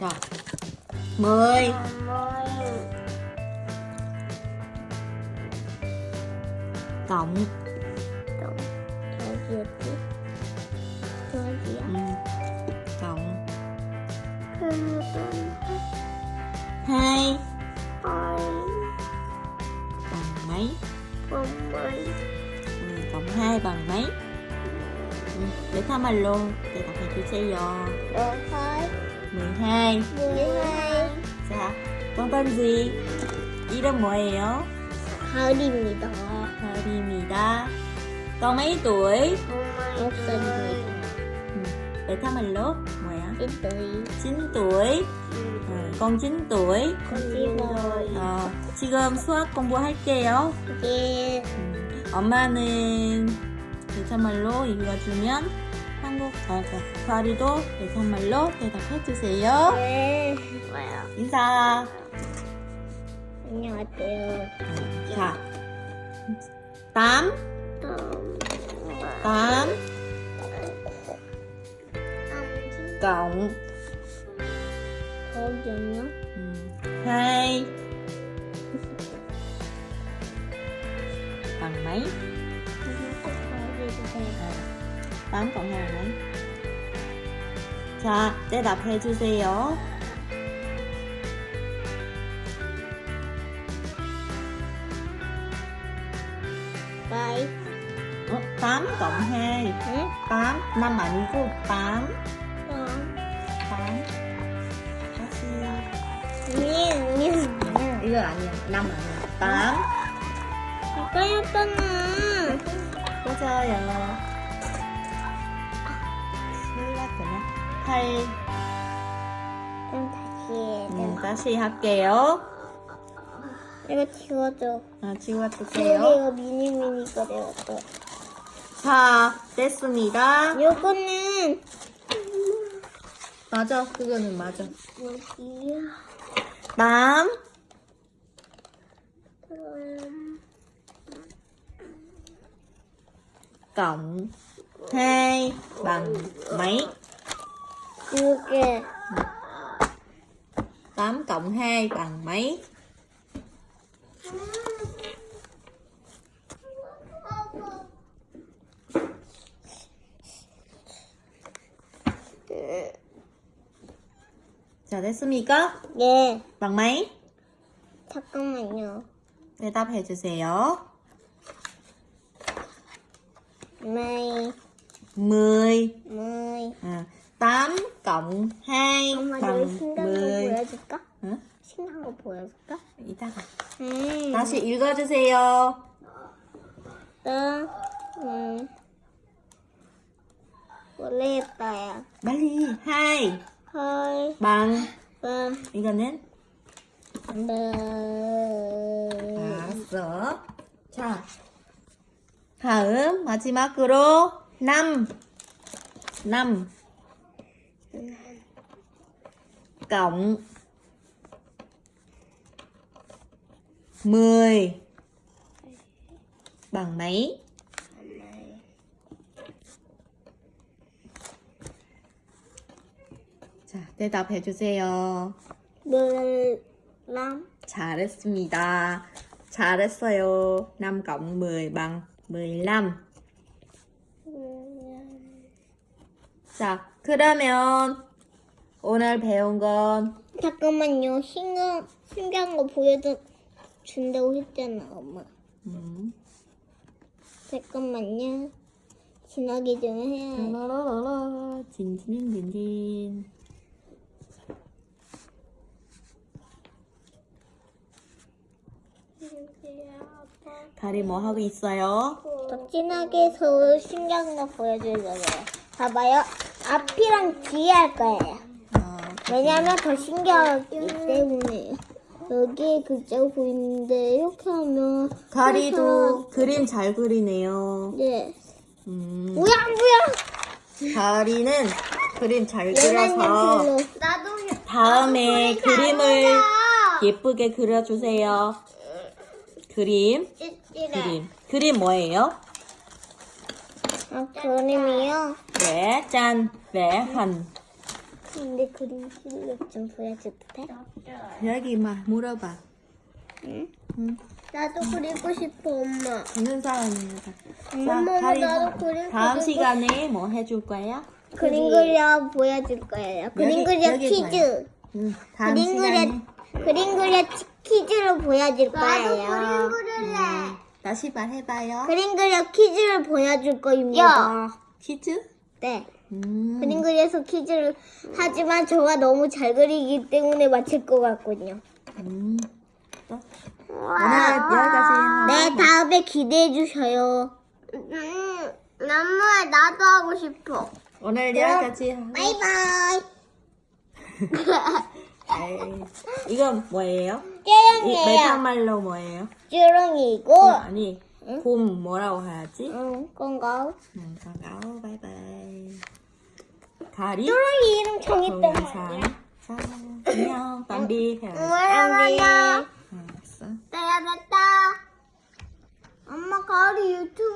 Rồi. 10. 10. Cộng. Cộng. Cộng? Cộng. Hai. Hai. Bằng mấy? Bằng mấy? Ừ, cộng hai bằng mấy? Ừ. Để thăm luôn để tập này chú sẽ dò. Được thôi. 12. mười hai 자, con tên gì? 이름 뭐예요? 별입니다. con mấy tuổi? thăm anh lớp 뭐야? 이들이 9 tuổi. Ừ, con 9 tuổi. 거짓말 어, 지금 수학 공부할게요. 이게 음, 엄마는 대참말로 읽어주면 한국 어, 그, 과리도 대참말로 대답해주세요. 네 뭐야 인사. 안녕하세요. 자, tám, tám cộng 거기요? ừ, hai bằng bằng mấy? 자, 대답해 주세요. 빠이 어, 8 cộng 2 응? 8 5 아니고 8어8 다시 이거 아니야. 5 아니야. 8 아까였잖아 맞아요 8 그럼 다시 해 음, 다시 할게요. 이거 지워줘. 아, 지워주세요. 이거 미니미니 거 내가 또자 됐습니다. 요거는 맞아 그거는 맞아. 여기야 다음. 음, cộng 2 bằng mấy 이게 8 cộng 2 bằng mấy? 자, 됐습니까? 예 bằng mấy? 잠깐만요 대답해 주세요. 마이 10. 마이 아, 8 cộng 2 엄마 bằng 너희 신기한 거 10. 보여줄까? 응? 신기한 거 보여줄까? 이따가. 음. 다시 읽어 주세요. 나, 음. 원래 했다야. 빨리. 2 헐, bằng 빠, 이거는 네. 알았어. 자, 다음 마지막으로 năm năm cộng 10 bằng mấy? 자, 대답해 주세요. 물람, 잘했습니다. 잘했어요. 5 cộng 10 bằng 15. 자, 그러면 오늘 배운 건 잠깐만요. 신기한, 신기한 거 보여준, 준다고 했잖아, 엄마. 음, 잠깐만요. 지나기 좀 해. 라라라라, 진진진진. 다리 뭐 하고 있어요? 더 진하게 해서 신기한 거 보여주려고요. 봐봐요. 앞이랑 뒤에 할 거예요. 어, 왜냐면 더 신기하기 때문에 여기 글자 보이는데 이렇게 하면 다리도 그림 잘 그리네요. 네 음, 뭐야 뭐야 다리는 그림 잘 얘는 그려서 별로 나도 다음에 그림을 예쁘게 그려주세요. 그림, 그림. 그림 뭐예요? 아 그림이요 vẽ tranh, vẽ hình. 근데 그림 실력 좀 보여줘도 돼? 여기 막 물어봐. 응? 응. 나도 그리고 싶어, 엄마. 있는 사람입니다. 엄마, 다리 나도 그림 다음 그리고 시간에 뭐 해줄 거야? 그림 그려 보여줄 거예요. 그림 여기, 그려 여기 퀴즈. 응. 다음 그림 시간에. 그려 그림 그려 치- 퀴즈로 보여줄 거예요. 음, 다시 말해봐요. 그림 그려 퀴즈를 보여줄 거입니다. 퀴즈? 네. 음. 그림 그려서 퀴즈를 하지만 저가 너무 잘 그리기 때문에 맞힐 것 같군요. 음. 또? 오늘 여기까지. 네, 다음에 기대해 주셔요. 음, 나무에 나도 하고 싶어. 오늘 여기까지. 하고. 바이바이. 에이, 이건 뭐예요? 이 찌렁이에요. 메타말로 뭐예요? 찌렁이고. 어, 아니, 곰 뭐라고 해야지? 응, 건가? 응, 반가워, 바이바이. 가리? 찌렁이 이름 정했단 동영상. 말이야. 자, 안녕, 밤비. 안녕. 응, 알았어. 됐다. 엄마 가리 유튜브.